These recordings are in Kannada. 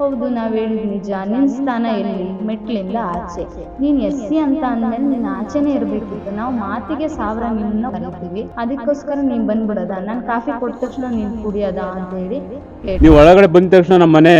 ಹೌದು ನಾವ್ ಹೇಳಿದ್ ನಿಜ. ನಿನ್ ಸ್ಥಾನ ಎಲ್ಲಿ? ಮೆಟ್ಲಿಂದ ಆಚೆ. ನೀನ್ ಎಸ್ ಸಿ ಅಂತ ಅಂದ್ಮೇಲೆ ನೀನ್ ಆಚೆನೆ ಇರ್ಬೇಕಿತ್ತು ನಾವು ಮಾತಿಗೆ ಸಾವಿರ ನಿನ್ನ ಕರಿತೀವಿ. ಅದಕ್ಕೋಸ್ಕರ ನೀನ್ ಬಂದ್ಬಿಡದ. ನಾನು ಕಾಫಿ ಕೊಟ್ಟ ತಕ್ಷಣ ನೀನ್ ಕುಡಿಯೋದ ಅಂತ ಹೇಳಿ ನೀವು ಒಳಗಡೆ ಬಂದ ತಕ್ಷಣ ನಮ್ಮ ಮನೆ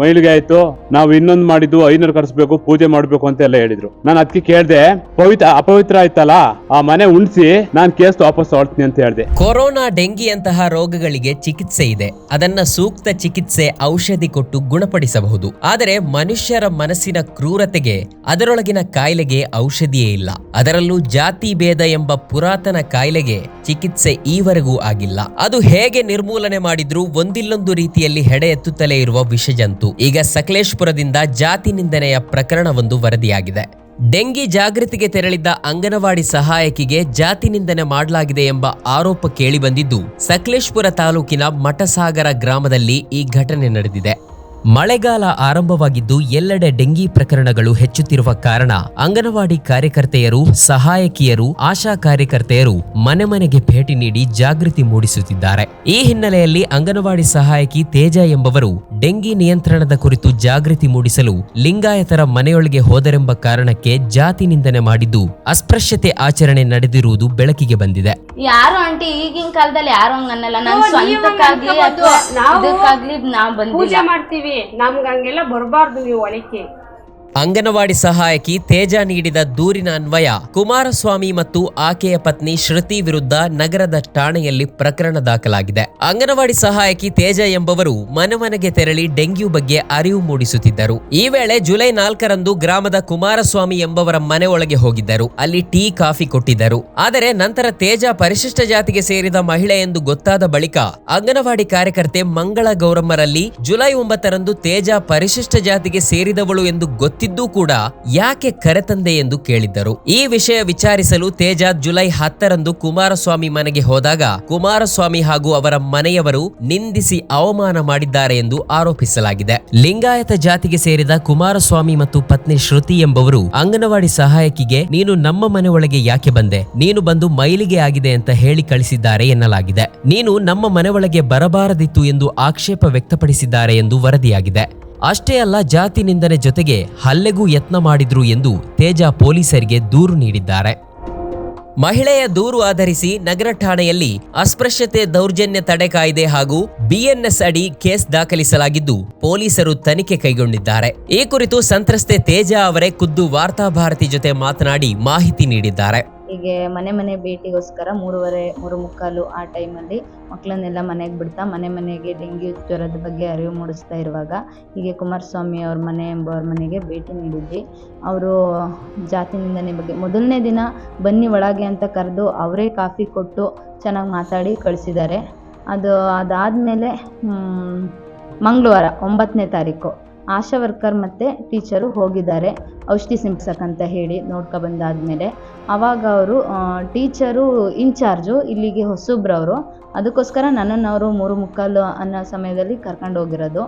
ಮೈಲಿಗೆ ಆಯ್ತು. ನಾವು ಇನ್ನೊಂದ್ ಮಾಡಿದ್ದು ಐನೂರು ಕರ್ಸ್ಬೇಕು ಪೂಜೆ ಮಾಡ್ಬೇಕು ಅಂತ ಎಲ್ಲ ಹೇಳಿದ್ರು. ನಾನು ಅದಕ್ಕೆ ಕೇಳ್ದೆ ಪವಿತ್ರ ಅಪವಿತ್ರ ಆಯ್ತಲ್ಲ? ಆ ಮನೆ ಉಳಿಸಿ ನಾನ್ ಕೇಸ್ ವಾಪಸ್ ಹೊಡ್ತೀನಿ ಅಂತ ಹೇಳ್ದೆ. ಕೊರೋನಾ ಡೆಂಗಿಯಂತಹ ರೋಗಗಳಿಗೆ ಚಿಕಿತ್ಸೆ ಇದೆ. ಅದನ್ನ ಸೂಕ್ತ ಚಿಕಿತ್ಸೆ ಔಷಧಿ ಕೊಟ್ಟು ಗುಣಪಡಿಸಬಹುದು ಆದರೆ ಮನುಷ್ಯರ ಮನಸ್ಸಿನ ಕ್ರೂರತೆಗೆ, ಅದರೊಳಗಿನ ಕಾಯಿಲೆಗೆ ಔಷಧಿಯೇ ಇಲ್ಲ. ಅದರಲ್ಲೂ ಜಾತಿ ಭೇದ ಎಂಬ ಪುರಾತನ ಕಾಯಿಲೆಗೆ ಚಿಕಿತ್ಸೆ ಈವರೆಗೂ ಆಗಿಲ್ಲ. ಅದು ಹೇಗೆ ನಿರ್ಮೂಲನೆ ಮಾಡಿದ್ರೂ ಒಂದಿಲ್ಲೊಂದು ರೀತಿಯಲ್ಲಿ ಹೆಡೆ ಎತ್ತುತ್ತಲೇ ಇರುವ ವಿಷಜಂತು. ಈಗ ಸಕಲೇಶ್ಪುರದಿಂದ ಜಾತಿ ನಿಂದನೆಯ ಪ್ರಕರಣವೊಂದು ವರದಿಯಾಗಿದೆ. ಡೆಂಗಿ ಜಾಗೃತಿಗೆ ತೆರಳಿದ್ದ ಅಂಗನವಾಡಿ ಸಹಾಯಕಿಗೆ ಜಾತಿ ನಿಂದನೆ ಮಾಡಲಾಗಿದೆ ಎಂಬ ಆರೋಪ ಕೇಳಿಬಂದಿದ್ದು, ಸಕಲೇಶ್ಪುರ ತಾಲೂಕಿನ ಮಠಸಾಗರ ಗ್ರಾಮದಲ್ಲಿ ಈ ಘಟನೆ ನಡೆದಿದೆ. ಮಳೆಗಾಲ ಆರಂಭವಾಗಿದ್ದು ಎಲ್ಲೆಡೆ ಡೆಂಗಿ ಪ್ರಕರಣಗಳು ಹೆಚ್ಚುತ್ತಿರುವ ಕಾರಣ ಅಂಗನವಾಡಿ ಕಾರ್ಯಕರ್ತೆಯರು ಸಹಾಯಕಿಯರು ಆಶಾ ಕಾರ್ಯಕರ್ತೆಯರು ಮನೆ ಮನೆಗೆ ಭೇಟಿ ನೀಡಿ ಜಾಗೃತಿ ಮೂಡಿಸುತ್ತಿದ್ದಾರೆ. ಈ ಹಿನ್ನೆಲೆಯಲ್ಲಿ ಅಂಗನವಾಡಿ ಸಹಾಯಕಿ ತೇಜ ಎಂಬವರು ಡೆಂಗಿ ನಿಯಂತ್ರಣದ ಕುರಿತು ಜಾಗೃತಿ ಮೂಡಿಸಲು ಲಿಂಗಾಯತರ ಮನೆಯೊಳಗೆ ಹೋದರೆಂಬ ಕಾರಣಕ್ಕೆ ಜಾತಿ ನಿಂದನೆ ಮಾಡಿದ್ದು ಅಸ್ಪೃಶ್ಯತೆ ಆಚರಣೆ ನಡೆದಿರುವುದು ಬೆಳಕಿಗೆ ಬಂದಿದೆ. ಯಾರು ಆಂಟಿ ಈಗಿನ ಕಾಲದಲ್ಲಿ ಯಾರು ಹಂಗನ್ನಲ್ಲ. ನನ್ ನೀವ್ ಹಂಗ್ ಸ್ವಂತಕ್ಕಾಗ್ಲಿ ಅನ್ಕೋಬೋದು. ಅಥವಾ ನಾವು ಇದಕ್ಕಾಗ್ಲಿ ನಾವ್ ಪೂಜೆ ಮಾಡ್ತೀವಿ. ನಮ್ಗೆ ಹಂಗೆಲ್ಲ ಬರಬಾರ್ದು ನೀವು ಒಳಕ್ಕೆ ಅಂಗನವಾಡಿ ಸಹಾಯಕಿ ತೇಜ ನೀಡಿದ ದೂರಿನ ಅನ್ವಯ. ಕುಮಾರಸ್ವಾಮಿ ಮತ್ತು ಆಕೆಯ ಪತ್ನಿ ಶ್ರುತಿ ವಿರುದ್ಧ ನಗರದ ಠಾಣೆಯಲ್ಲಿ ಪ್ರಕರಣ ದಾಖಲಾಗಿದೆ. ಅಂಗನವಾಡಿ ಸಹಾಯಕಿ ತೇಜ ಎಂಬವರು ಮನೆ ಮನೆಗೆ ತೆರಳಿ ಡೆಂಗ್ಯೂ ಬಗ್ಗೆ ಅರಿವು ಮೂಡಿಸುತ್ತಿದ್ದರು. ಈ ವೇಳೆ ಜುಲೈ ನಾಲ್ಕರಂದು ಗ್ರಾಮದ ಕುಮಾರಸ್ವಾಮಿ ಎಂಬವರ ಮನೆ ಒಳಗೆ ಹೋಗಿದ್ದರು. ಅಲ್ಲಿ ಟೀ, ಕಾಫಿ ಕೊಟ್ಟಿದ್ದರು. ಆದರೆ ನಂತರ ತೇಜ ಪರಿಶಿಷ್ಟ ಜಾತಿಗೆ ಸೇರಿದ ಮಹಿಳೆ ಎಂದು ಗೊತ್ತಾದ ಬಳಿಕ ಅಂಗನವಾಡಿ ಕಾರ್ಯಕರ್ತೆ ಮಂಗಳ ಗೌರಮ್ಮರಲ್ಲಿ ಜುಲೈ ಒಂಬತ್ತರಂದು ತೇಜ ಪರಿಶಿಷ್ಟ ಜಾತಿಗೆ ಸೇರಿದವಳು ಎಂದು ಗೊತ್ತಿದ್ದೂ ಕೂಡ ಯಾಕೆ ಕರೆತಂದೆ ಎಂದು ಕೇಳಿದ್ದರು. ಈ ವಿಷಯ ವಿಚಾರಿಸಲು ತೇಜ ಜುಲೈ ಹತ್ತರಂದು ಕುಮಾರಸ್ವಾಮಿ ಮನೆಗೆ ಹೋದಾಗ ಕುಮಾರಸ್ವಾಮಿ ಹಾಗೂ ಅವರ ಮನೆಯವರು ನಿಂದಿಸಿ ಅವಮಾನ ಮಾಡಿದ್ದಾರೆ ಎಂದು ಆರೋಪಿಸಲಾಗಿದೆ. ಲಿಂಗಾಯತ ಜಾತಿಗೆ ಸೇರಿದ ಕುಮಾರಸ್ವಾಮಿ ಮತ್ತು ಪತ್ನಿ ಶ್ರುತಿ ಎಂಬವರು ಅಂಗನವಾಡಿ ಸಹಾಯಕಿಗೆ, ನೀನು ನಮ್ಮ ಮನೆ ಒಳಗೆ ಯಾಕೆ ಬಂದೆ? ನೀನು ಬಂದು ಮೈಲಿಗೆ ಆಗಿದೆ ಅಂತ ಹೇಳಿ ಕಳಿಸಿದ್ದಾರೆ ಎನ್ನಲಾಗಿದೆ. ನೀನು ನಮ್ಮ ಮನೆ ಒಳಗೆ ಬರಬಾರದಿತ್ತು ಎಂದು ಆಕ್ಷೇಪ ವ್ಯಕ್ತಪಡಿಸಿದ್ದಾರೆ ಎಂದು ವರದಿಯಾಗಿದೆ. ಅಷ್ಟೇ ಅಲ್ಲ ಜಾತಿ ನಿಂದನೆ ಜೊತೆಗೆ ಹಲ್ಲೆಗೂ ಯತ್ನ ಮಾಡಿದ್ರು ಎಂದು ತೇಜ ಪೊಲೀಸರಿಗೆ ದೂರು ನೀಡಿದ್ದಾರೆ. ಮಹಿಳೆಯ ದೂರು ಆಧರಿಸಿ ನಗರ ಠಾಣೆಯಲ್ಲಿ ಅಸ್ಪೃಶ್ಯತೆ ದೌರ್ಜನ್ಯ ತಡೆ ಕಾಯ್ದೆ ಹಾಗೂ ಬಿಎನ್ಎಸ್ ಅಡಿ ಕೇಸ್ ದಾಖಲಿಸಲಾಗಿದ್ದು ಪೊಲೀಸರು ತನಿಖೆ ಕೈಗೊಂಡಿದ್ದಾರೆ. ಈ ಕುರಿತು ಸಂತ್ರಸ್ತೆ ತೇಜ ಅವರೇ ಖುದ್ದು ವಾರ್ತಾಭಾರತಿ ಜೊತೆ ಮಾತನಾಡಿ ಮಾಹಿತಿ ನೀಡಿದ್ದಾರೆ. ಹೀಗೆ ಮನೆ ಮನೆ ಭೇಟಿಗೋಸ್ಕರ ಮೂರುವರೆ, ಮೂರು ಮುಕ್ಕಾಲು ಆ ಟೈಮಲ್ಲಿ ಮಕ್ಕಳನ್ನೆಲ್ಲ ಮನೆಗೆ ಬಿಡ್ತಾ ಮನೆ ಮನೆಗೆ ಡೆಂಗ್ಯೂ ಜ್ವರದ ಬಗ್ಗೆ ಅರಿವು ಮೂಡಿಸ್ತಾ ಇರುವಾಗ ಹೀಗೆ ಕುಮಾರಸ್ವಾಮಿ ಅವ್ರ ಮನೆ ಎಂಬವ್ರ ಮನೆಗೆ ಭೇಟಿ ನೀಡಿದ್ವಿ. ಅವರು ಜಾತಿ ನಿಂದನೆ ಬಗ್ಗೆ ಮೊದಲನೇ ದಿನ ಬನ್ನಿ ಒಳಗೆ ಅಂತ ಕರೆದು ಅವರೇ ಕಾಫಿ ಕೊಟ್ಟು ಚೆನ್ನಾಗಿ ಮಾತಾಡಿ ಕಳಿಸಿದ್ದಾರೆ. ಅದು ಅದಾದಮೇಲೆ ಮಂಗಳವಾರ ಒಂಬತ್ತನೇ ತಾರೀಕು ಆಶಾ ವರ್ಕರ್ ಮತ್ತು ಟೀಚರು ಹೋಗಿದ್ದಾರೆ. ಔಷಧಿ ಅಂತ ಹೇಳಿ ನೋಡ್ಕೊ ಬಂದಾದಮೇಲೆ ಆವಾಗ ಅವರು ಟೀಚರು ಇನ್ಚಾರ್ಜು ಇಲ್ಲಿಗೆ ಹೊಸಬ್ರವರು ಅದಕ್ಕೋಸ್ಕರ ನನ್ನನ್ನು ಅವರು ಮೂರು ಮುಕ್ಕಾಲು ಅನ್ನೋ ಸಮಯದಲ್ಲಿ ಕರ್ಕೊಂಡು ಹೋಗಿರೋದು.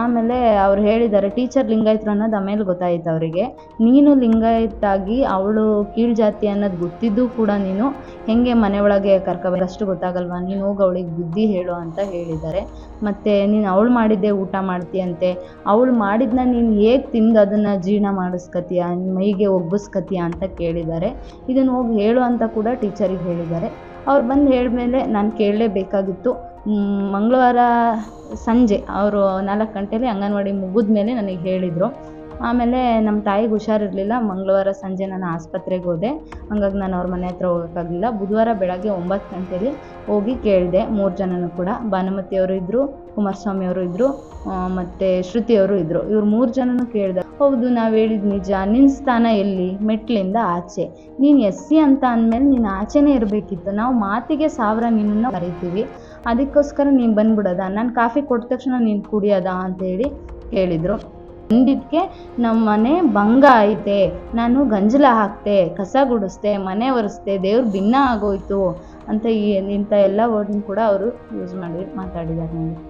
ಆಮೇಲೆ ಅವ್ರು ಹೇಳಿದ್ದಾರೆ, ಟೀಚರ್ ಲಿಂಗಾಯತರು ಅನ್ನೋದು ಆಮೇಲೆ ಗೊತ್ತಾಯಿತು ಅವರಿಗೆ. ನೀನು ಲಿಂಗಾಯತಾಗಿ ಅವಳು ಕೀಳು ಜಾತಿ ಅನ್ನೋದು ಗೊತ್ತಿದ್ದು ಕೂಡ ನೀನು. ಹೆಂಗೆ ಮನೆ ಒಳಗೆ ಅಷ್ಟು ಗೊತ್ತಾಗಲ್ವಾ? ನೀನು ಹೋಗಿ ಅವಳಿಗೆ ಬುದ್ಧಿ ಹೇಳು ಅಂತ ಹೇಳಿದ್ದಾರೆ. ಮತ್ತು ನೀನು ಅವಳು ಮಾಡಿದ್ದೆ ಊಟ ಮಾಡ್ತೀಯಂತೆ. ಅವಳು ಮಾಡಿದ್ನ ನೀನು ಹೇಗೆ ತಿಂದು ಅದನ್ನು ಜೀರ್ಣ ಮಾಡಿಸ್ಕತೀಯ ನಿನ್ನ ಮೈಗೆ ಒಗ್ಗಿಸ್ಕತೀಯ ಅಂತ ಕೇಳಿದ್ದಾರೆ. ಇದನ್ನು ಹೋಗಿ ಹೇಳು ಅಂತ ಕೂಡ ಟೀಚರಿಗೆ ಹೇಳಿದ್ದಾರೆ. ಅವ್ರು ಬಂದು ಹೇಳಿದ್ಮೇಲೆ ನಾನು ಕೇಳಲೇಬೇಕಾಗಿತ್ತು. ಮಂಗಳವಾರ ಸಂಜೆ ಅವರು ನಾಲ್ಕು ಗಂಟೆಲಿ ಅಂಗನವಾಡಿ ಮುಗಿದ ಮೇಲೆ ನನಗೆ ಹೇಳಿದರು. ಆಮೇಲೆ ನಮ್ಮ ತಾಯಿಗೆ ಹುಷಾರಿರಲಿಲ್ಲ. ಮಂಗಳವಾರ ಸಂಜೆ ನಾನು ಆಸ್ಪತ್ರೆಗೆ ಹೋದೆ. ಹಂಗಾಗಿ ನಾನು ಅವ್ರ ಮನೆ ಹತ್ರ ಹೋಗೋಕ್ಕಾಗಲಿಲ್ಲ. ಬುಧವಾರ ಬೆಳಗ್ಗೆ ಒಂಬತ್ತು ಗಂಟೆಲಿ ಹೋಗಿ ಕೇಳಿದೆ ಮೂರು ಜನನೂ ಕೂಡ. ಭಾನುಮತಿ ಅವರು ಇದ್ದರು ಕುಮಾರಸ್ವಾಮಿ ಅವರು ಇದ್ದರು ಮತ್ತು ಶ್ರುತಿಯವರು ಇದ್ದರು ಇವ್ರು ಮೂರು ಜನನೂ ಕೇಳಿದೆ ಹೌದು, ನಾವು ಹೇಳಿದ ನಿಜ. ನಿನ್ನ ಸ್ಥಾನ ಎಲ್ಲಿ? ಮೆಟ್ಲಿಂದ ಆಚೆ. ನೀನು ಎಸ್ ಸಿ ಅಂತ ಅಂದಮೇಲೆ ನೀನು ಆಚೆನೇ ಇರಬೇಕಿತ್ತು. ನಾವು ಮಾತಿಗೆ ಸಾವಿರ ನಿನ್ನನ್ನು ಕರಿತೀವಿ ಅದಕ್ಕೋಸ್ಕರ ನೀನು ಬಂದ್ಬಿಡೋದ? ನಾನು ಕಾಫಿ ಕೊಟ್ಟ ತಕ್ಷಣ ನೀನು ಅಂತ ಅಂತೇಳಿ ಕೇಳಿದರು. ಬಂದಿದ್ದಕ್ಕೆ ನಮ್ಮ ಮನೆ ಭಂಗ ಐತೆ. ನಾನು ಗಂಜಲ ಹಾಕ್ತೆ, ಕಸ ಗುಡಿಸ್ದೆ ಮನೆ ಒರೆಸ್ದೆ ದೇವ್ರು ಭಿನ್ನ ಆಗೋಯ್ತು ಅಂತ ಇಂಥ ಎಲ್ಲ ವರ್ಡ್ನ ಕೂಡ ಅವರು ಯೂಸ್ ಮಾಡಿ ಮಾತಾಡಿದ್ದಾರೆ. ನನಗೆ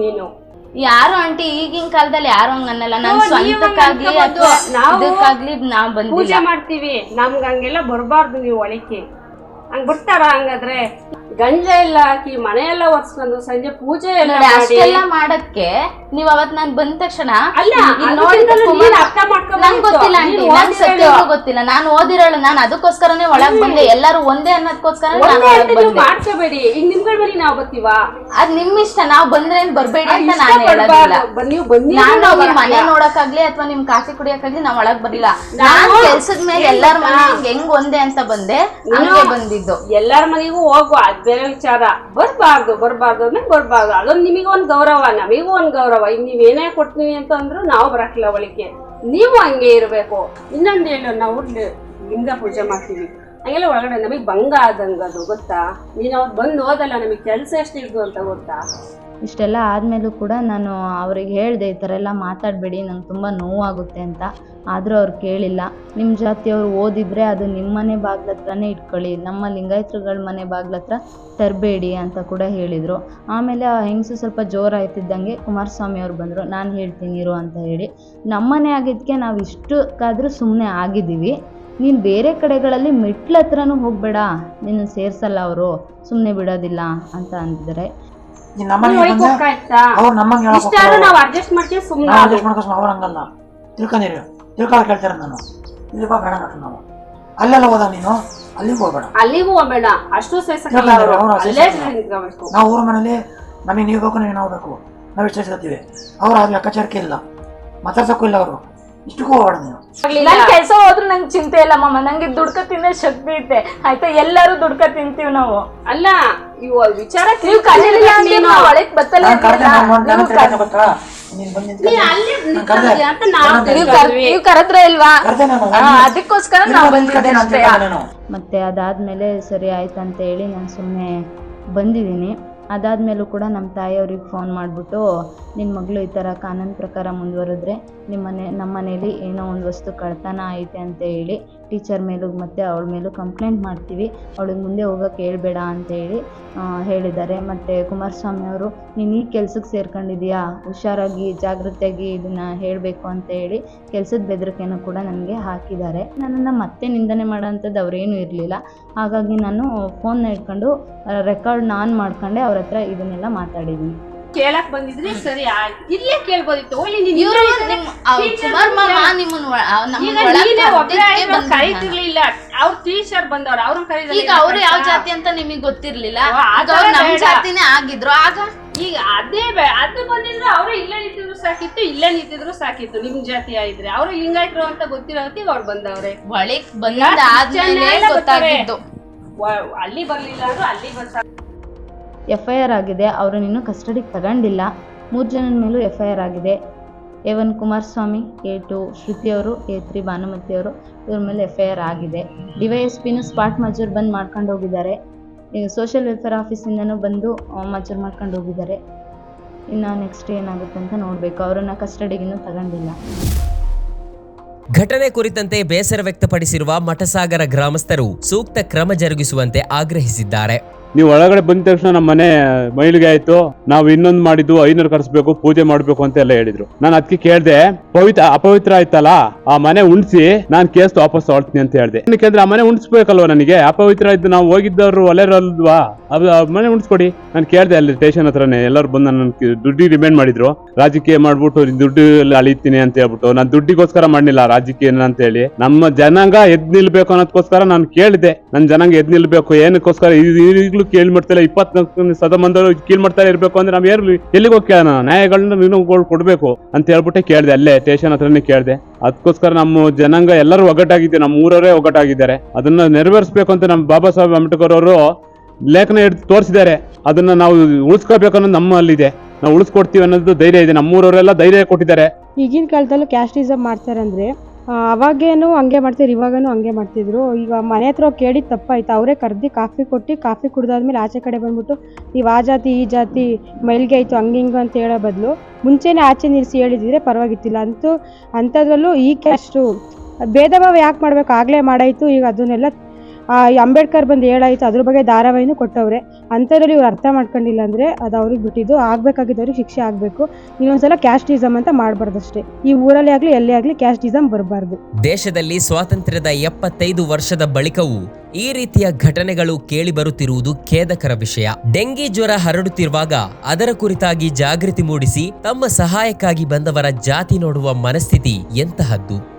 ನೀನು. ಯಾರು ಆಂಟಿ ಈಗಿನ ಕಾಲದಲ್ಲಿ ಯಾರು ಹಂಗ ಅನ್ನಲ್ಲ? ನನ್ ಓ, ನೀವ್ ಹಂಗ್ ಸ್ವಂತಕ್ಕಾಗ್ಲಿ ಅನ್ಕೋಬೋದು. ಅಥವಾ ನಾವು ಇದಕ್ಕಾಗ್ಲಿ ಪೂಜೆ ಬಂದಿಲ್ಲ. ಮಾಡ್ತೀವಿ. ನಮ್ಗ ಹಂಗೆಲ್ಲ ಬರಬಾರ್ದು ನೀವು ಒಳಕ್ಕೆ ಹಂಗ್ ಬರ್ತಾರ ಹಂಗಾದ್ರೆ? ಗಂಜ ಎಲ್ಲ ಹಾಕಿ ಮನೆಯೆಲ್ಲ ಒರ್ಸ್ಕೊಂಡು ಸಂಜೆ ಪೂಜೆ ಎಲ್ಲ ನೋಡಿ ಮಾಡಿ. ಅಷ್ಟೆಲ್ಲ ಮಾಡಕ್ಕೆ ನೀವ್ ಅವತ್ ನಾನ್ ಬಂದ ತಕ್ಷಣ ಅಲ್ಲ, ಇಲ್ಲಿ ಅದಕ್ಕಿಂತಲೂ ನೋಡಿದ ನೀನ್ ಅರ್ಥ ಮಾಡ್ಕೊಬೇಕು. ನಂಗ್ ಗೊತ್ತಿಲ್ಲ ಆಂಟಿ ನೀನ್ ನಾನ್ ಓದಿರೋಳು. ಸತ್ಯವಾಗ್ಲೂ ಗೊತ್ತಿಲ್ಲ. ನಾನು ಓದಿರೋಳು ನಾನು ಅದಕ್ಕೋಸ್ಕರನೇ ಒಳಗ್ ಬಂದೆ. ಎಲ್ಲಾರು ಒಂದೇ ಅನ್ನೋದಕ್ಕೋಸ್ಕರ ನಾನು ಒಂದೇ ಒಳಗ್ ನೀವು ಬಂದೆ. ಮಾಡ್ಕೋಬೇಡಿ. ಈಗ ನಿಮ್ಗಳ ಮೇಲೆ ನಾವು ಬರ್ತೀವಾ? ಅದ್ ನಿಮ್ ಇಷ್ಟ ನಾವ್ ಬಂದ್ರೆ ಏನ್ ಬರ್ಬೇಡಿ ಅಂತ ಇಷ್ಟ ನಾನು ಹೇಳೋದಿಲ್ಲ ಪಡ್ಬಾರ್ದು. ಬ- ನೀವು ಬಂದಿದ್ದೀರಿ ನಾನು ನಿಮ್ ಮನೆ ನೋಡಕ್ ನೋಡಕ್ಕಾಗ್ಲಿ ಅಥವಾ ನಿಮ್ ಕಾಫಿ ಕುಡಿಯಕ್ಕಾಗ್ಲಿ ನಾವ್ ಒಳಗ್ ಬರ್ಲಿಲ್ಲ. ನಾನು ನಾನ್ ಕೆಲ್ಸದ ಮೇಲೆ ಎಲ್ಲಾರ ಮನೆ ಹೆಂಗ್ ಒಂದೇ ಅಂತ ಬಂದೆ ಹಂಗೆ ಬಂದಿದ್ದು. ಎಲ್ಲಾರ ಮನೆಗೂ ಹೋಗುವ. ಅದ್ ಬೇರೆ ವಿಚಾರ. ಬರಬಾರ್ದು, ಬರ್ಬಾರ್ದು ಅಂದ್ರೆ ಬರ್ಬಾರ್ದು. ಅದೊಂದು ನಿಮಗೆ ಒಂದು ಗೌರವ, ನಮಗೂ ಒಂದು ಗೌರವ. ಈಗ ಏನೇ ಕೊಡ್ತೀವಿ ಅಂತ ಅಂದ್ರು ನಾವು ಬರಕಿಲ್ಲ ಅವಳಿಗೆ. ನೀವು ಹಂಗೆ ಇರಬೇಕು. ಇನ್ನೊಂದು ಹೇಳು ನಾವು ಲಿಂಗ ಪೂಜೆ ಮಾಡ್ತೀವಿ. ಹಂಗೆಲ್ಲ ಒಳಗಡೆ ನಮಗೆ ಭಂಗ ಆದಂಗದು, ಗೊತ್ತಾ? ನೀನು ಅವ್ರು ಬಂದು ಹೋದಲ್ಲ, ನಮಗೆ ಕೆಲಸ ಎಷ್ಟಿರ್ದು ಅಂತ ಗೊತ್ತಾ? ಇಷ್ಟೆಲ್ಲ ಆದಮೇಲೂ ಕೂಡ ನಾನು ಅವ್ರಿಗೆ ಹೇಳಿದೆ, ಈ ಥರ ಎಲ್ಲ ಮಾತಾಡಬೇಡಿ, ನಂಗೆ ತುಂಬ ನೋವಾಗುತ್ತೆ ಅಂತ. ಆದರೂ ಅವ್ರು ಕೇಳಿಲ್ಲ. ನಿಮ್ಮ ಜಾತಿಯವ್ರು ಓದಿದರೆ ಅದು ನಿಮ್ಮ ಮನೆ ಬಾಗ್ಲ ಹತ್ರನೇ ಇಟ್ಕೊಳ್ಳಿ, ನಮ್ಮ ಲಿಂಗಾಯತ್ರುಗಳ ಮನೆ ಬಾಗ್ಲ ಹತ್ರ ತರಬೇಡಿ ಅಂತ ಕೂಡ ಹೇಳಿದರು. ಆಮೇಲೆ ಆ ಹೆಂಗಸು ಸ್ವಲ್ಪ ಜೋರಾಯ್ತಿದ್ದಂಗೆ ಕುಮಾರಸ್ವಾಮಿ ಅವ್ರು ಬಂದರು, ನಾನು ಹೇಳ್ತೀನಿ ಇರು ಅಂತ ಹೇಳಿ. ನಮ್ಮನೆ ಆಗಿದ್ದಕ್ಕೆ ನಾವು ಇಷ್ಟಕ್ಕಾದರೂ ಸುಮ್ಮನೆ ಆಗಿದ್ದೀವಿ. ನೀನು ಬೇರೆ ಕಡೆಗಳಲ್ಲಿ ಮೆಟ್ಲ ಹತ್ರನೂ ಹೋಗಬೇಡ ನಿನ್ನ ಸೇರ್ಸಲ್ಲ ಅವರು ಸುಮ್ಮನೆ ಬಿಡೋದಿಲ್ಲ ಅಂತ ಅಂದಿದ್ದಾರೆ. ಈ ನಮ್ಮನೆಗೆ ನೀವು ಒಳಗೆ ಅವ್ರು ನಮ್ಮಂಗೆ ಹೇಳಕ್ ಇಷ್ಟಾದ್ರೂ ನಾವು ಅಡ್ಜಸ್ಟ್ ಮಾಡ್ತೀವಿ ಸುಮ್ಮನೆ ನಾವು ಅಡ್ಜಸ್ಟ್ ಅವ್ರು ಹಂಗಲ್ಲ ತಿಳ್ಕೊಂಡಿರಿ? ತಿಳ್ಕೊಳಕ್ ಹೇಳ್ತಾರೆ ನಾನು? ಇಲ್ಲಿ ಬಾ ಬೇಡ ನಟು ನಾವು. ಅಲ್ಲೆಲ್ಲ ಹೋದ ನೀನು? ಅಲ್ಲಿಗೆ ಹೋಗ್ಬೇಡ. ಅಲ್ಲಿಗೂ ಹೋಗ್ಬೇಡ. ಅಷ್ಟು ತಿಳ್ಕೊಂಡಿರಿ, ಅವರು. ಅವ್ರು ಅಲ್ಲೇ ನಾವು ಊರ ಮನೇಲಿ ನಮಗೆ ನೀವು ಬೇಕು ನೀವು ನಾವು ಬೇಕು. ನಾವು ಇಷ್ಟ ಅವ್ರು ಆ ಲೆಕ್ಕಾಚಾರಕ್ಕೆ ಇಲ್ಲ. ಮಾತಾಡ್ಸಕ್ಕೂ ಇಲ್ಲ ಅವರು. ಇಷ್ಟಕ್ಕೂ ಹೋಗ್ಬೇಡ ನೀನು. ನನ್ ಕೆಲಸ ಹೋದ್ರೂ ನಂಗೆ ಚಿಂತೆ ಇಲ್ಲ ಮಮ್ಮ ನಂಗೆ ದುಡ್ಕ ತಿನ್ನೋ ಶಕ್ತಿ ಐತೆ. ಆಯ್ತಾ? ಎಲ್ಲರೂ ದುಡ್ಕ ತಿಂತೀವಿ ನಾವು. ಅಲ್ಲ ಇವು ವಿಚಾರ ನೀವು ಕರೀಲಿಲ್ಲ ಅಂದ್ರೆ ನಾವು ಒಳಗ್ ಬತ್ತಲ್ಲ ನೀವು ಕರೆದ್ರೆ ಇಲ್ವಾ? ಅದಕ್ಕೋಸ್ಕರ ನೀನು ನಾವು ಬಂದು ಬಂದಿದ್ದೆ ತಿಳ್ಕೊಂಡೆ ನಾನು. ಸರಿ ಆಯ್ತು ಅಂತ ಹೇಳಿ ನಾನು ಸುಮ್ಮನೆ ಬಂದಿದ್ದೀನಿ. ಅದಾದಮೇಲೂ ಕೂಡ ನಮ್ಮ ತಾಯಿಯವ್ರಿಗೆ ಫೋನ್ ಮಾಡಿಬಿಟ್ಟು ನಿನ್ನ ಮಗಳು ಈ ಥರ ಕಾನೂನು ಪ್ರಕಾರ ಮುಂದುವರೆದ್ರೆ ನಿಮ್ಮ ಮನೆ ನಮ್ಮ ಮನೇಲಿ ಏನೋ ಒಂದು ವಸ್ತು ಕಳ್ತನ ಐತೆ ಅಂತ ಹೇಳಿ ಟೀಚರ್ ಮೇಲೂ ಮತ್ತು ಅವಳ ಮೇಲೂ ಕಂಪ್ಲೇಂಟ್ ಮಾಡ್ತೀವಿ. ಅವಳಿಗೆ ಮುಂದೆ ಹೋಗೋಕೆ ಹೇಳ್ಬೇಡ ಅಂತ ಹೇಳಿ ಆ, ಹೇಳಿದ್ದಾರೆ. ಮತ್ತು ಕುಮಾರಸ್ವಾಮಿ ಅವರು ನೀನು ಈ ಕೆಲ್ಸಕ್ಕೆ ಸೇರ್ಕೊಂಡಿದೀಯಾ? ಹುಷಾರಾಗಿ ಜಾಗೃತಿಯಾಗಿ ಇದನ್ನು ಹೇಳಬೇಕು ಅಂತ ಹೇಳಿ ಕೆಲಸದ ಬೆದರಿಕೆಯನ್ನು ಕೂಡ ನನಗೆ ಹಾಕಿದ್ದಾರೆ. ನನ್ನನ್ನು ಮತ್ತೆ ನಿಂದನೆ ಮಾಡೋಂಥದ್ದು ಅವರೇನೂ ಇರಲಿಲ್ಲ. ಹಾಗಾಗಿ ನಾನು ಫೋನ್ನ ಇಟ್ಕೊಂಡು ರೆಕಾರ್ಡ್ ನಾನು ಮಾಡ್ಕೊಂಡೆ ಅವ್ರ ಹತ್ರ ಇದನ್ನೆಲ್ಲ ಮಾತಾಡಿದ್ದೀನಿ ಕೇಳಕ್ ಬಂದಿದ್ರೆ? ಸರಿ ಆಯ್ತು. ಇಲ್ಲೇ ಕೇಳ್ಬೋದಿತ್ತು. ಓಲಿ ನೀನ್ ಇವರು ಇಲ್ಲೇ ಇದ್ರೆ teacher ಬಂದಿಲ್ಲ. ಈಗ ನೀನೇ ಒಬ್ರೇ ಆಯ್ತು, ಅವ್ರು ಕರೀತಿರ್ಲಿಲ್ಲ. ಅವ್ರ ಟೀಚರ್ ಬಂದವ್ರ ಅವ್ರನ್ನ ಕರೀತಾರೆ ಈಗ ಅವ್ರು ಯಾವ ಜಾತಿ ಅಂತ ನಿಮಗೆ ಗೊತ್ತಿರ್ಲಿಲ್ಲ? ಆಗ ಅವ್ರು ನಮ್ಮ ಜಾತಿನೇ ಆಗಿದ್ರು. ಆಗ? ಈಗ ಅದೇ ಅದು ಬಂದಿದ್ರು ಅವ್ರು ಇಲ್ಲೇ ನಿಂತಿದ್ರು ಸಾಕಿತ್ತು ಇಲ್ಲೇ ನಿಂತಿದ್ರು ಸಾಕಿತ್ತು. ನಿಮ್ ಜಾತಿ ಆಯ್ತ್ರಿ ಅವ್ರು ಲಿಂಗಾಯತರು ಅಂತ ಗೊತ್ತಿರೋ ಹೊತ್ತಿಗೆ ಅವ್ರು ಬಂದವ್ರೆ. ಒಳಗ್ ಬಂದ ಆದ್ಮೇಲೆ ಗೊತ್ತಾಗಿದ್ದು. ಅಲ್ಲಿ ಬರ್ಲಿಲ್ಲ ಅಂದ್ರೆ ಅಲ್ಲಿ ಬರ್ತಾ ಎಫ್ ಐ ಆರ್ ಆಗಿದೆ, ಅವರನ್ನು ಇನ್ನೂ ಕಸ್ಟಡಿಗೆ ತಗೊಂಡಿಲ್ಲ. ಮೂರು ಜನದ ಮೇಲೂ ಎಫ್ ಐ ಆರ್ ಆಗಿದೆ. A one Kumaraswamy A two Shruti ಅವರು ಎ ತ್ರೀ ಭಾನುಮತಿ ಅವರು, ಇವ್ರ ಮೇಲೆ ಎಫ್ ಐ ಆರ್ ಆಗಿದೆ. ಡಿ ವೈ ಎಸ್ ಪಿನೂ ಸ್ಪಾಟ್ ಮಜೂರ್ ಬಂದು ಮಾಡ್ಕೊಂಡು ಹೋಗಿದ್ದಾರೆ. ಸೋಷಿಯಲ್ ವೆಲ್ಫೇರ್ ಆಫೀಸಿಂದನೂ ಬಂದು ಮಜೂರ್ ಮಾಡ್ಕೊಂಡು ಹೋಗಿದ್ದಾರೆ. ಇನ್ನು ನೆಕ್ಸ್ಟ್ ಏನಾಗುತ್ತೆ ಅಂತ ನೋಡಬೇಕು. ಅವರನ್ನು ಕಸ್ಟಡಿಗಿನ್ನೂ ತಗೊಂಡಿಲ್ಲ. ಘಟನೆ ಕುರಿತಂತೆ ಬೇಸರ ವ್ಯಕ್ತಪಡಿಸಿರುವ ಮಠಸಾಗರ ಗ್ರಾಮಸ್ಥರು ಸೂಕ್ತ ಕ್ರಮ ಜರುಗಿಸುವಂತೆ ಆಗ್ರಹಿಸಿದ್ದಾರೆ. ನೀವು ಒಳಗಡೆ ಬಂದ ತಕ್ಷಣ ನಮ್ಮ ಮನೆ ಮೈಲಿಗೆ ಆಯ್ತು. ನಾವು ಇನ್ನೊಂದು ಮಾಡಿದ್ದು ಐನೂರು ಕರ್ಸ್ಬೇಕು, ಪೂಜೆ ಮಾಡ್ಬೇಕು ಅಂತ ಎಲ್ಲ ಹೇಳಿದ್ರು. ನಾನು ಅದಕ್ಕೆ ಕೇಳ್ದೆ, ಪವಿತ್ರ, ಅಪವಿತ್ರ ಆಯ್ತಲ್ಲ? ಆ ಮನೆ ಉಣ್ಸಿ, ನಾನು ಕೇಸ್ ವಾಪಸ್ ಹೊಡ್ತೀನಿ ಅಂತ ಹೇಳ್ದೆ. ಯಾಕೆಂದ್ರೆ ಆ ಮನೆ ಉಣ್ಸ್ಬೇಕಲ್ವಾ ನನಗೆ? ಅಪವಿತ್ರ ಇದ್ದು ನಾವು ಹೋಗಿದ್ದವ್ರು ಒಲೆರಲ್ವಾ ಅದು ಮನೆ ಉಣ್ಸ್ಕೊಡಿ. ನಾನು ಕೇಳ್ದೆ ಅಲ್ಲಿ ಸ್ಟೇಷನ್ ಹತ್ರನೇ, ಎಲ್ಲರೂ ಬಂದು ನನ್ನ ದುಡ್ಡಿ ಡಿಮ್ಯಾಂಡ್ ಮಾಡಿದ್ರು. ರಾಜಕೀಯ ಮಾಡ್ಬಿಟ್ಟು ದುಡ್ಡು ಅಳಿತೀನಿ ಅಂತ ಹೇಳ್ಬಿಟ್ಟು, ನಾನು ದುಡ್ಡಿಗೋಸ್ಕರ ಮಾಡಲಿಲ್ಲ, ರಾಜಕೀಯ ಅಂತ ಹೇಳಿ. ನಮ್ಮ ಜನಾಂಗ ಎದ್ ನಿಲ್ಬೇಕು ಅನ್ನೋದಕ್ಕೋಸ್ಕರ ನಾನು ಕೇಳಿದೆ. ನನ್ನ ಜನಾಂಗ ಎದ್ ನಿಲ್ಬೇಕು, ಏನಕ್ಕೋಸ್ಕರ ಈ- ಈಗ್ಲೂ ಕೇಳಿ ಮಾಡ್ತಿಲ್ಲ? ಇಪ್ಪತ್ನಾಲ್ಕು ಶತಮಾನದವರು ಕೀಳ್ ಮಾಡ್ತಾ ಇರ್ಬೇಕು ಅಂದ್ರೆ ನಾವು ಏರ್ಲಿ ಎಲ್ಲಿಗೆ ಕೇಳೋಣ? ನ್ಯಾಯಗಳನ್ನ ನೀನು ಕೊಡ್- ಕೊಡ್ಬೇಕು ಅಂತ ಹೇಳ್ಬಿಟ್ಟೆ ಕೇಳಿದೆ, ಅಲ್ಲೇ ಸ್ಟೇಷನ್ ಹತ್ರನೇ ಕೇಳಿದೆ. ಅದಕ್ಕೋಸ್ಕರ ನಮ್ಮ ಜನಾಂಗ ಎಲ್ಲರೂ ಒಗ್ಗಟ್ಟಾಗಿದ್ದೀವಿ ನಮ್ಮ ಊರವರೇ ಒಗ್ಗಟ್ಟಾಗಿದ್ದಾರೆ. ಅದನ್ನ ನೆರವೇರಿಸಬೇಕು ಅಂತ ನಮ್ಮ ಬಾಬಾ ಸಾಹೇಬ್ ಅಂಬೇಡ್ಕರ್ ಅವರು ಲೇಖನ ಹಿಡಿದು ತೋರಿಸಿದ್ದಾರೆ. ಅದನ್ನ ನಾವು ಉಳಿಸ್ಕೋಬೇಕು ಅನ್ನೋದು ನಮ್ಮಲ್ಲಿದೆ. ನಾವು ಉಳಿಸ್ಕೊಡ್ತೀವಿ ಅನ್ನೋದು ಧೈರ್ಯ ಇದೆ. ನಮ್ಮೂರವರೆಲ್ಲ ಧೈರ್ಯ ಕೊಟ್ಟಿದ್ದಾರೆ. ಈಗಿನ ಕಾಲದಲ್ಲೂ ಕ್ಯಾಸ್ಟಿಸಮ್ ಮಾಡ್ತಾರೆ ಅಂದರೆ ಅವಾಗೇನು ಹಂಗೆ ಮಾಡ್ತಿದ್ರು, ಇವಾಗನೂ ಹಂಗೆ ಮಾಡ್ತಿದ್ರು. ಈಗ ಮನೆ ಹತ್ರ ಕೇಳಿ ತಪ್ಪಾಯ್ತು. ಅವರೇ ಕರ್ದು ಕಾಫಿ ಕೊಟ್ಟು ಕಾಫಿ ಕುಡ್ದಾದ್ಮೇಲೆ ಆಚೆ ಕಡೆ ಬಂದ್ಬಿಟ್ಟು ನೀವು ಆ ಜಾತಿ, ಈ ಜಾತಿ, ಮೈಲ್ಗೆ ಆಯಿತು, ಹಂಗೆ ಹಿಂಗೆ ಅಂತ ಹೇಳೋ ಬದಲು ಮುಂಚೆನೇ ಆಚೆ ನಿಲ್ಲಿಸಿ ಹೇಳಿದಿದ್ರೆ ಪರವಾಗಿತ್ತಿಲ್ಲ. ಅಂತೂ ಅಂಥದ್ರಲ್ಲೂ ಈ ಅಷ್ಟು ಭೇದ ಭಾವ ಯಾಕೆ ಮಾಡಬೇಕು? ಆಗಲೇ ಮಾಡಾಯಿತು. ಈಗ ಅದನ್ನೆಲ್ಲ ಅಂಬೇಡ್ಕರ್ ಬಂದು ಹೇಳಾಯ್ತು ಅದ್ರ ಬಗ್ಗೆ ಧಾರಾವಾಹಿನೂ ಕೊಟ್ಟವ್ರೆ. ಅಂಥದ್ರಲ್ಲಿ ಇವ್ರು ಅರ್ಥ ಮಾಡ್ಕೊಂಡಿಲ್ಲ ಅಂದರೆ ಅದು ಅವ್ರಿಗೆ ಬಿಟ್ಟಿದ್ದು. ಆಗಬೇಕಾಗಿದ್ದವ್ರಿಗೆ ಶಿಕ್ಷೆ ಆಗಬೇಕು. ಇನ್ನೊಂದ್ಸಲ ಕ್ಯಾಸ್ಟಿಸಮ್ ಅಂತ ಮಾಡಬಾರ್ದಷ್ಟೇ. ಈ ಊರಲ್ಲಿ ಆಗಲಿ, ಎಲ್ಲೇ ಆಗಲಿ ಕ್ಯಾಸ್ಟಿಸಮ್ ಬರಬಾರ್ದು. ದೇಶದಲ್ಲಿ ಸ್ವಾತಂತ್ರ್ಯದ ಎಪ್ಪತ್ತೈದು ವರ್ಷದ ಬಳಿಕವೂ ಈ ರೀತಿಯ ಘಟನೆಗಳು ಕೇಳಿ ಬರುತ್ತಿರುವುದು ಖೇದಕರ ವಿಷಯ. ಡೆಂಗಿ ಜ್ವರ ಹರಡುತ್ತಿರುವಾಗ ಅದರ ಕುರಿತಾಗಿ ಜಾಗೃತಿ ಮೂಡಿಸಿ ತಮ್ಮ ಸಹಾಯಕ್ಕಾಗಿ ಬಂದವರ ಜಾತಿ ನೋಡುವ ಮನಸ್ಥಿತಿ ಎಂತಹದ್ದು?